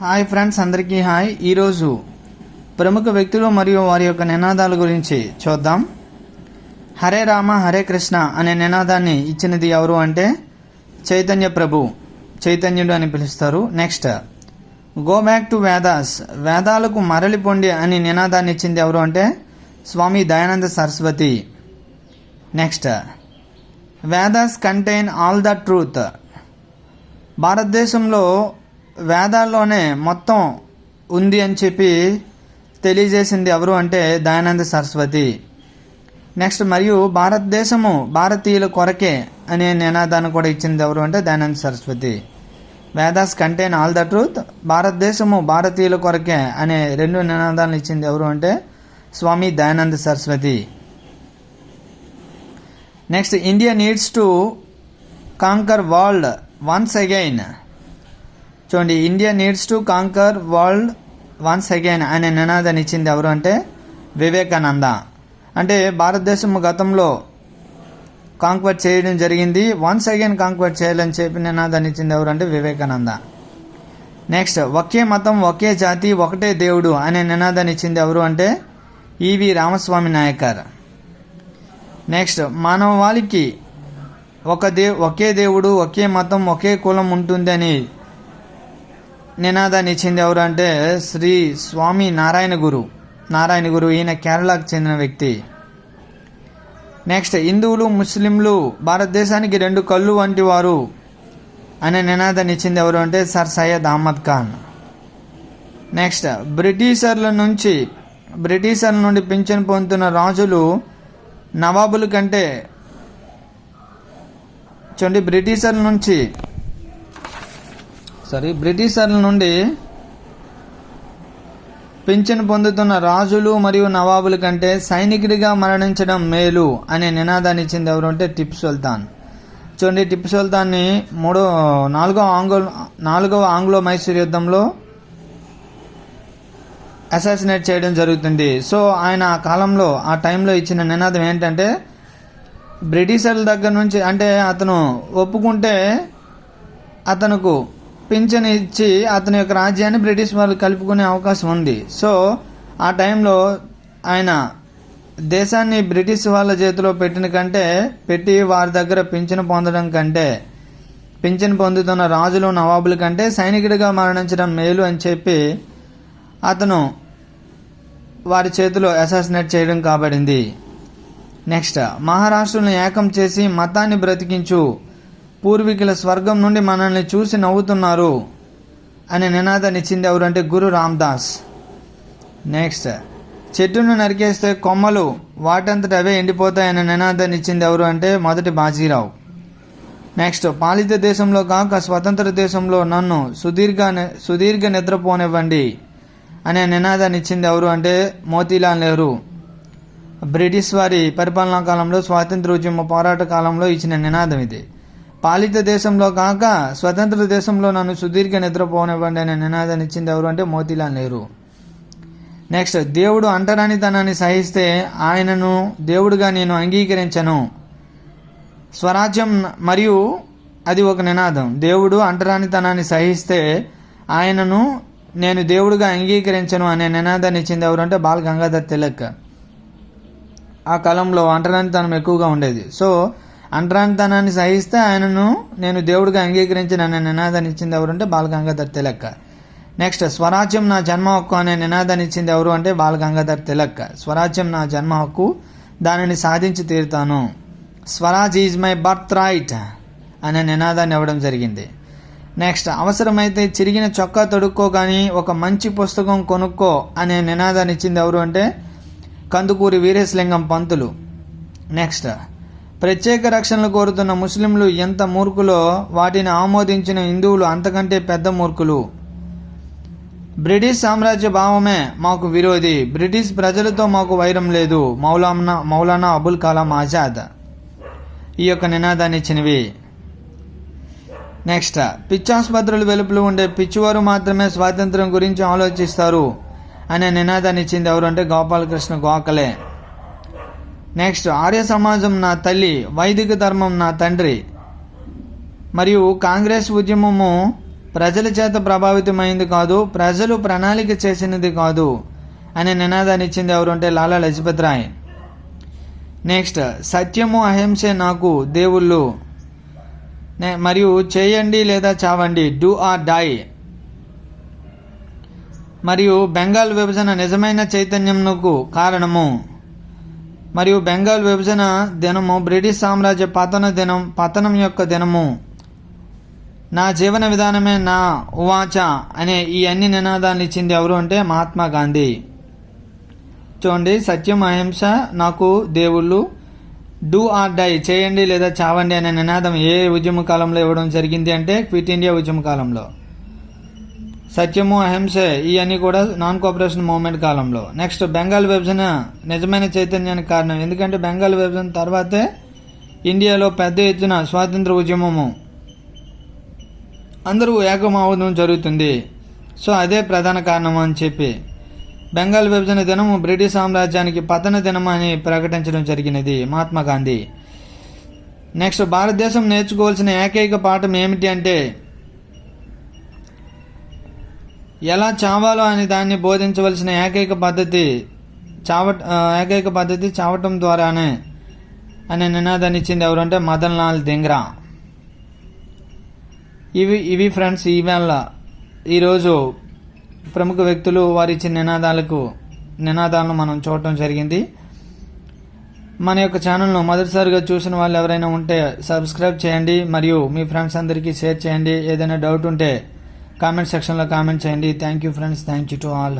Hi friends అందరికీ hi. ఈరోజు ప్రముఖ వ్యక్తులు మరియు వారి యొక్క నినాదాల గురించి చూద్దాం. హరే రామ హరే కృష్ణ అనే నినాదాన్ని ఇచ్చినది ఎవరు అంటే చైతన్య ప్రభు. చైతన్యుడు అని పిలుస్తారు. Next go back to Vedas. వేదాలకు మరలి పొండి అని నినాదాన్ని ఇచ్చింది ఎవరు అంటే Swami Dayananda Saraswati. Next Vedas contain all the truth. భారతదేశంలో వేదాల్లోనే మొత్తం ఉంది అని చెప్పి తెలియజేసింది ఎవరు అంటే దయానంద సరస్వతి. నెక్స్ట్ మరియు భారతదేశము భారతీయుల కొరకే అనే నినాదాన్ని కూడా ఇచ్చింది ఎవరు అంటే Dayananda Saraswati. Vedas contain all the truth. భారతదేశము భారతీయుల కొరకే అనే రెండు నినాదాలను ఇచ్చింది ఎవరు అంటే Swami Dayananda Saraswati. Next India needs to conquer world once again. చూడండి India needs to conquer world once again అనే నినాదాన్ని ఇచ్చింది ఎవరు అంటే? వివేకానంద. అంటే భారతదేశం గతంలో కాంక్వర్ చేయడం జరిగింది. వన్స్ అగైన్ కాంక్వర్ చేయాలని చెప్పి నినాదాన్ని ఇచ్చింది ఎవరు అంటే? వివేకానంద. నెక్స్ట్ ఒకే మతం ఒకే జాతి ఒకటే దేవుడు అనే నినాదాన్ని ఇచ్చింది ఎవరు అంటే? ఈవి రామస్వామి నాయకర్. నెక్స్ట్ మానవాళికి ఒక దే ఒకే దేవుడు ఒకే మతం ఒకే కులం ఉంటుందని నినాదాన్ని ఇచ్చింది ఎవరు అంటే శ్రీ స్వామి నారాయణ గురు. నారాయణ గురు ఈయన కేరళకు చెందిన వ్యక్తి. నెక్స్ట్ హిందువులు ముస్లింలు భారతదేశానికి రెండు కళ్ళు వంటి వారు అనే నినాదాన్ని ఇచ్చింది ఎవరు అంటే సర్ సయ్యద్ అహ్మద్ ఖాన్. నెక్స్ట్ బ్రిటిషర్ల నుంచి బ్రిటిషర్ల నుండి పింఛన్ పొందుతున్న రాజులు నవాబుల కంటే చూడండి బ్రిటిషర్ల నుంచి సారీ బ్రిటిషర్ల నుండి పింఛన్ పొందుతున్న రాజులు మరియు నవాబుల కంటే సైనికుడిగా మరణించడం మేలు అనే నినాదాన్ని ఇచ్చింది ఎవరు అంటే టిప్పు సుల్తాన్. చూడండి టిప్పు సుల్తాన్ని మూడో నాలుగో ఆంగ్లో నాలుగవ ఆంగ్లో మైసూర్ యుద్ధంలో అసాసినేట్ చేయడం జరుగుతుంది. సో ఆయన ఆ కాలంలో ఆ టైంలో ఇచ్చిన నినాదం ఏంటంటే బ్రిటిషర్ల దగ్గర నుంచి అంటే అతను ఒప్పుకుంటే అతనుకు పింఛన్ ఇచ్చి అతని యొక్క రాజ్యాన్ని బ్రిటిష్ వాళ్ళు కలుపుకునే అవకాశం ఉంది. సో ఆ టైంలో ఆయన దేశాన్ని బ్రిటిష్ వాళ్ళ చేతిలో పెట్టిన కంటే పెట్టి వారి దగ్గర పింఛను పొందడం కంటే పింఛను పొందుతున్న రాజులు నవాబుల కంటే సైనికుడిగా మరణించడం మేలు అని చెప్పి అతను వారి చేతిలో అసాసినేట్ చేయడం కాబడింది. నెక్స్ట్ మహారాష్ట్రను ఏకం చేసి మతాన్ని బ్రతికించు. పూర్వీకుల స్వర్గం నుండి మనల్ని చూసి నవ్వుతున్నారు అనే నినాదాన్ని ఇచ్చింది ఎవరంటే గురు రామ్దాస్. నెక్స్ట్ చెట్టును నరికేస్తే కొమ్మలు వాటంతట అవే ఎండిపోతాయనే నినాదాన్ని ఇచ్చింది ఎవరు అంటే మొదటి బాజీరావు. నెక్స్ట్ పాలిత దేశంలో కాక స్వతంత్ర దేశంలో నన్ను సుదీర్ఘ సుదీర్ఘ నిద్రపోనివ్వండి అనే నినాదాన్ని ఇచ్చింది ఎవరు అంటే మోతీలాల్ నెహ్రూ. బ్రిటిష్ వారి పరిపాలనా కాలంలో స్వాతంత్రోద్యమ పోరాట కాలంలో ఇచ్చిన నినాదం ఇది. పాలిత దేశంలో కాక స్వతంత్ర దేశంలో నన్ను సుదీర్ఘ నిద్రపోనివ్వండి అనే నినాదాన్ని ఇచ్చింది ఎవరు అంటే మోతీలాల్ నెహ్రూ. నెక్స్ట్ దేవుడు అంటరానితనాన్ని సహిస్తే ఆయనను దేవుడుగా నేను అంగీకరించను. స్వరాజ్యం మరియు అది ఒక నినాదం. దేవుడు అంటరానితనాన్ని సహిస్తే ఆయనను నేను దేవుడుగా అంగీకరించను అనే నినాదాన్ని ఇచ్చింది ఎవరు అంటే బాల్ గంగాధర్ తిలక్. ఆ కాలంలో అంటరానితనం ఎక్కువగా ఉండేది. సో అంటరానితనాన్ని సహిస్తే ఆయనను నేను దేవుడిగా అంగీకరించిన నన్ను నినాదాన్ని ఇచ్చింది ఎవరు అంటే బాల గంగాధర్ తిలక్. నెక్స్ట్ స్వరాజ్యం నా జన్మ హక్కు అనే నినాదాన్ని ఇచ్చింది ఎవరు అంటే బాల్ గంగాధర్ తిలక్. స్వరాజ్యం నా జన్మ హక్కు దానిని సాధించి తీరుతాను. Swaraj is my birth right అనే నినాదాన్ని ఇవ్వడం జరిగింది. నెక్స్ట్ అవసరమైతే చిరిగిన చొక్కా తొడుక్కో కానీ ఒక మంచి పుస్తకం కొనుక్కో అనే నినాదాన్ని ఇచ్చింది ఎవరు అంటే కందుకూరి వీరేశలింగం పంతులు. నెక్స్ట్ ప్రత్యేక రక్షణలు కోరుతున్న ముస్లింలు ఎంత మూర్ఖులో వాటిని ఆమోదించిన హిందువులు అంతకంటే పెద్ద మూర్ఖులు. బ్రిటిష్ సామ్రాజ్య భావమే మాకు విరోధి. బ్రిటిష్ ప్రజలతో మాకు వైరం లేదు. మౌలానా మౌలానా అబుల్ కలాం ఆజాద్. ఈ యొక్క నినాదాన్ని ఇచ్చినవి. నెక్స్ట్ పిచ్చాసుపత్రులు వెలుపులు ఉండే పిచ్చివారు మాత్రమే స్వాతంత్రం గురించి ఆలోచిస్తారు అనే నినాదాన్ని ఇచ్చింది ఎవరు అంటే గోపాలకృష్ణ గోఖలే. నెక్స్ట్ ఆర్య సమాజం నా తల్లి వైదిక ధర్మం నా తండ్రి. మరియు కాంగ్రెస్ ఉద్యమము ప్రజల చేత ప్రభావితమైంది కాదు ప్రజలు ప్రణాళిక చేసినది కాదు అనే నినాదాన్ని ఇచ్చింది ఎవరు అంటే లాలా లజపత్ రాయ్. నెక్స్ట్ సత్యము అహింసే నాకు దేవుళ్ళు. నే- మరియు చేయండి లేదా చావండి డూ ఆర్ డై మరియు బెంగాల్ విభజన నిజమైన చైతన్యంకు కారణము. మరియు బెంగాల్ విభజన దినము బ్రిటిష్ సామ్రాజ్య పతన దినం పతనం యొక్క దినము. నా జీవన విధానమే నా ఉవాచ అనే ఈ అన్ని నినాదాలు ఇచ్చింది ఎవరు అంటే మహాత్మా గాంధీ. చూడండి సత్యం అహింస నాకు దేవుళ్ళు డూ ఆర్ డై చేయండి లేదా చావండి అనే నినాదం ఏ ఉద్యమ కాలంలో ఇవ్వడం జరిగింది అంటే క్విట్ ఇండియా ఉద్యమ కాలంలో. సత్యము అహింసే ఇవన్నీ కూడా నాన్ కోఆపరేషన్ మూవ్మెంట్ కాలంలో. నెక్స్ట్ బెంగాల్ విభజన నిజమైన చైతన్యానికి కారణం. ఎందుకంటే బెంగాల్ విభజన తర్వాతే ఇండియాలో పెద్ద ఎత్తున స్వాతంత్ర ఉద్యమము అందరూ ఏకమవడం జరుగుతుంది. సో అదే ప్రధాన కారణం అని చెప్పి బెంగాల్ విభజన దినము బ్రిటిష్ సామ్రాజ్యానికి పతన దినం అని ప్రకటించడం జరిగినది మహాత్మా గాంధీ. నెక్స్ట్ భారతదేశం నేర్చుకోవాల్సిన ఏకైక పాఠం ఏమిటి అంటే ఎలా చావాలో అనే దాన్ని బోధించవలసిన ఏకైక పద్ధతి చావ ఏకైక పద్ధతి చావటం ద్వారానే అనే నినాదాన్ని ఇచ్చింది ఎవరంటే మదన్ లాల్ దింగ్రా. ఇవి ఇవి ఫ్రెండ్స్ ఈవేళ ఈరోజు ప్రముఖ వ్యక్తులు వారి ఇచ్చిన నినాదాలకు నినాదాలను మనం చూడటం జరిగింది. మన యొక్క ఛానల్ను మొదటిసారిగా చూసిన వాళ్ళు ఎవరైనా ఉంటే సబ్స్క్రైబ్ చేయండి మరియు మీ ఫ్రెండ్స్ అందరికీ షేర్ చేయండి. ఏదైనా డౌట్ ఉంటే కామెంట్ సెక్షన్లో కామెంట్ చేయండి. Thank you friends thank you to all